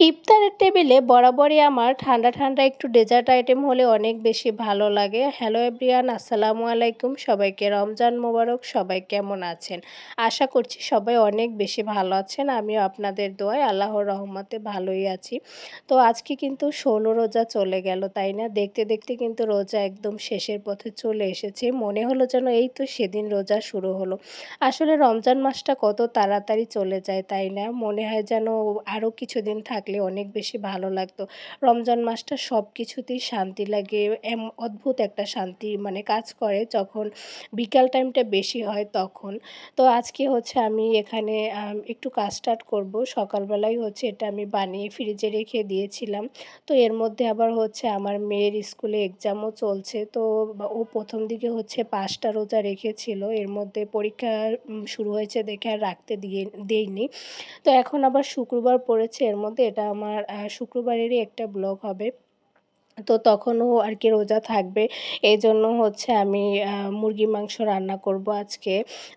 ইফতারের টেবিলে বরাবরই আমার ঠান্ডা ঠান্ডা একটু ডেজার্ট আইটেম হলে অনেক বেশি ভালো লাগে। হ্যালো এভরিয়ান আসসালামু আলাইকুম। সবাইকে রমজান মোবারক, সবাই কেমন আছেন? আশা করছি সবাই অনেক বেশি ভালো আছেন। আমিও আপনাদের দোয়ায় আল্লাহর রহমতে ভালোই আছি। তো আজকে কিন্তু ষোলো রোজা চলে গেল, তাই না? দেখতে দেখতে কিন্তু রোজা একদম শেষের পথে চলে এসেছে। মনে হলো যেন এই তো সেদিন রোজা শুরু হলো। আসলে রমজান মাসটা কত তাড়াতাড়ি চলে যায়, তাই না? মনে হয় যেন আরও কিছুদিন থাক থাকলে অনেক বেশি ভালো লাগতো। রমজান মাসটা সব কিছুতেই শান্তি লাগে, এম, অদ্ভুত একটা শান্তি মানে কাজ করে যখন বিকাল টাইমটা বেশি হয় তখন। তো আজকে হচ্ছে আমি এখানে একটু কাজ স্টার্ট করব। সকালবেলায় হচ্ছে এটা আমি বানিয়ে ফ্রিজে রেখে দিয়েছিলাম। তো এর মধ্যে আবার হচ্ছে আমার মেয়ের স্কুলে এক্সামও চলছে। তো ও প্রথম দিকে হচ্ছে পাঁচটা রোজা রেখেছিল। এর মধ্যে পরীক্ষা শুরু হয়েছে দেখে আর রাখতে দিয়ে, দেইনি। তো এখন আবার শুক্রবার পড়েছে, এর মধ্যে এটা আমার শুক্রবারেরই একটা ব্লগ হবে। তো তখনও আর কি রোজা থাকবে। এই জন্য হচ্ছে আমি মুরগির মাংস রান্না করব আজকে।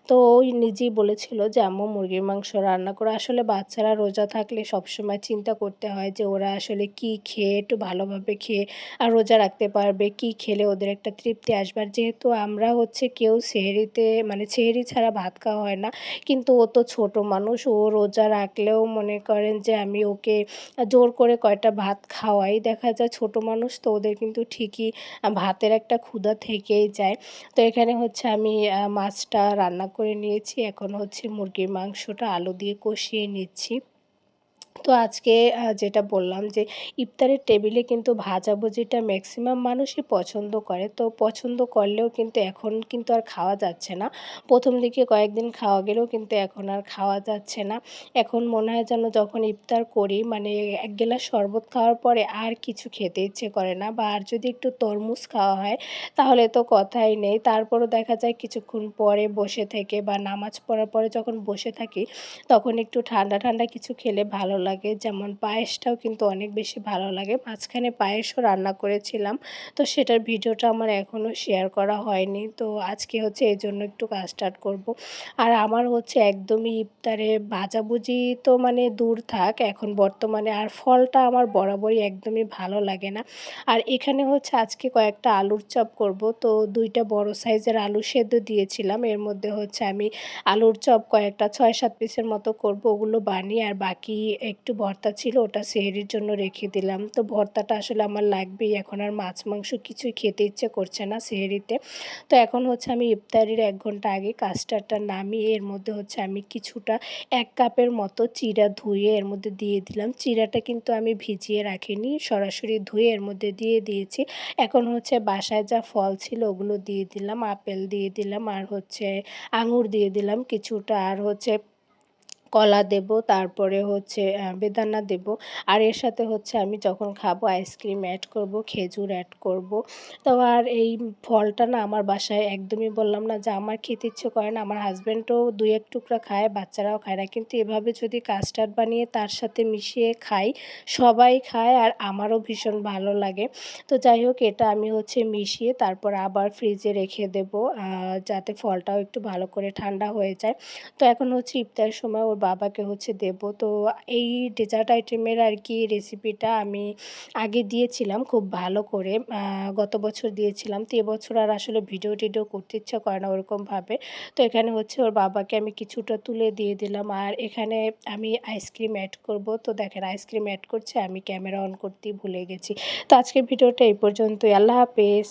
তো ওই নিজেই বলেছিল যে, আম্মু, মুরগির মাংস রান্না করে। আসলে বাচ্চারা রোজা থাকলে সবসময় চিন্তা করতে হয় যে, ওরা আসলে কি খেয়ে একটু ভালোভাবে খেয়ে, আর রোজা রাখতে পারবে, কি খেলে ওদের একটা তৃপ্তি আসবে। আর যেহেতু আমরা হচ্ছে কেউ সেহেরিতে মানে সেহেরি ছাড়া ভাত খাওয়া হয় না, কিন্তু ও তো ছোট মানুষ, ও রোজা রাখলেও মনে করেন যে, আমি ওকে জোর করে কয়টা ভাত খাওয়াই। দেখা যায় ছোট মানুষ মানুষ, তো ওদের কিন্তু ঠিকই ভাতের একটা ক্ষুধা থেকেই যায়। তো এখানে হচ্ছে আমি মাছটা রান্না করে নিয়েছি। এখন হচ্ছে মুরগির মাংসটা আলু দিয়ে কষিয়ে নিচ্ছি। তো আজকে যেটা বললাম যে ইফতারের টেবিলে কিন্তু ভাজাভুজিটা ম্যাক্সিমাম মানুষই পছন্দ করে। তো পছন্দ করলেও কিন্তু এখন কিন্তু আর খাওয়া যাচ্ছে না। প্রথম দিকে কয়েকদিন খাওয়া গেলেও কিন্তু এখন আর খাওয়া যাচ্ছে না। এখন মনে হয় যেন যখন ইফতার করি মানে এক গ্লাস শরবত খাওয়ার পরে আর কিছু খেতে ইচ্ছে করে না বা আর যদি একটু তরমুজ খাওয়া হয়, তাহলে তো কথাই নেই। তারপরও দেখা যায় কিছুক্ষণ পরে বসে থেকে বা নামাজ পড়ার পরে যখন বসে থাকি, তখন একটু ঠান্ডা ঠান্ডা কিছু খেলে ভালো লাগে, যেমন পায়েসটাও কিন্তু অনেক বেশি ভালো লাগে। মাঝখানে পায়েসও রান্না করেছিলাম, তো সেটার ভিডিওটা আমার এখনও শেয়ার করা হয়নি। তো আজকে হচ্ছে এই জন্য একটু কাজ স্টার্ট করব। আর আমার হচ্ছে একদমই ইফতারে ভাজাভুজি তো মানে দূর থাক, এখন বর্তমানে আর ফলটা আমার বরাবরই একদমই ভালো লাগে না। আর এখানে হচ্ছে আজকে কয়েকটা আলুর চপ করব, তো দুইটা বড় সাইজের আলু সেদ্ধ দিয়েছিলাম। এর মধ্যে হচ্ছে আমি আলুর চপ কয়েকটা ছয় সাত পিসের মতো করব, ওগুলো বানিয়ে আর বাকি একটু ভর্তা ছিল, ওটা সেহরির জন্য রেখে দিলাম। তো ভর্তাটা আসলে আমার লাগবেই, এখন আর মাছ, মাংস কিছুই খেতে ইচ্ছে করছে না সেহরিতে। তো এখন হচ্ছে আমি ইফতারির এক ঘণ্টা আগে কাস্টারটা নামিয়ে, এর মধ্যে হচ্ছে আমি কিছুটা, এক কাপের মতো চিরা ধুয়ে এর মধ্যে দিয়ে দিলাম। চিরাটা কিন্তু আমি ভিজিয়ে রাখিনি, সরাসরি ধুয়ে এর মধ্যে দিয়ে দিয়েছি। এখন হচ্ছে বাসায় যা ফল ছিল ওগুলো দিয়ে দিলাম, আপেল দিয়ে দিলাম, আর হচ্ছে আঙুর দিয়ে দিলাম কিছুটা, আর হচ্ছে কলা দেব, তারপরে হচ্ছে বেদানা দেব। আর এর সাথে হচ্ছে আমি যখন খাব আইসক্রিম অ্যাড করব, খেজুর অ্যাড করব। তো আর এই ফলটা না আমার বাসায় একদমই বললাম না যে আমার খেতে ইচ্ছে করে না। আমার হাজব্যান্ডও দুই এক টুকরা খায়, বাচ্চারাও খায় না। কিন্তু এভাবে যদি কাস্টার্ড বানিয়ে তার সাথে মিশিয়ে খাই, সবাই খায় আর আমারও ভীষণ ভালো লাগে। তো যাই হোক, এটা আমি হচ্ছে মিশিয়ে তারপর আবার ফ্রিজে রেখে দেব যাতে ফলটাও একটু ভালো করে ঠান্ডা হয়ে যায়। তো এখন হচ্ছে ইফতারের সময় ওর বাবাকে হচ্ছে দেব। তো এই ডেজার্ট আইটেমের আর কি রেসিপিটা আমি আগে দিয়েছিলাম খুব ভালো করে। গত বছর দিয়েছিলাম। তো এবছর আর আসলে ভিডিও টিডিও করতে ইচ্ছা করে না ওরকমভাবে তো এখানে হচ্ছে ওর বাবাকে আমি কিছুটা তুলে দিয়ে দিলাম। আর এখানে আমি আইসক্রিম অ্যাড করব। তো দেখেন আইসক্রিম অ্যাড করছে, আমি ক্যামেরা অন করতেই ভুলে গেছি। তো আজকের ভিডিওটা এই পর্যন্তই। আল্লাহ হাফেজ।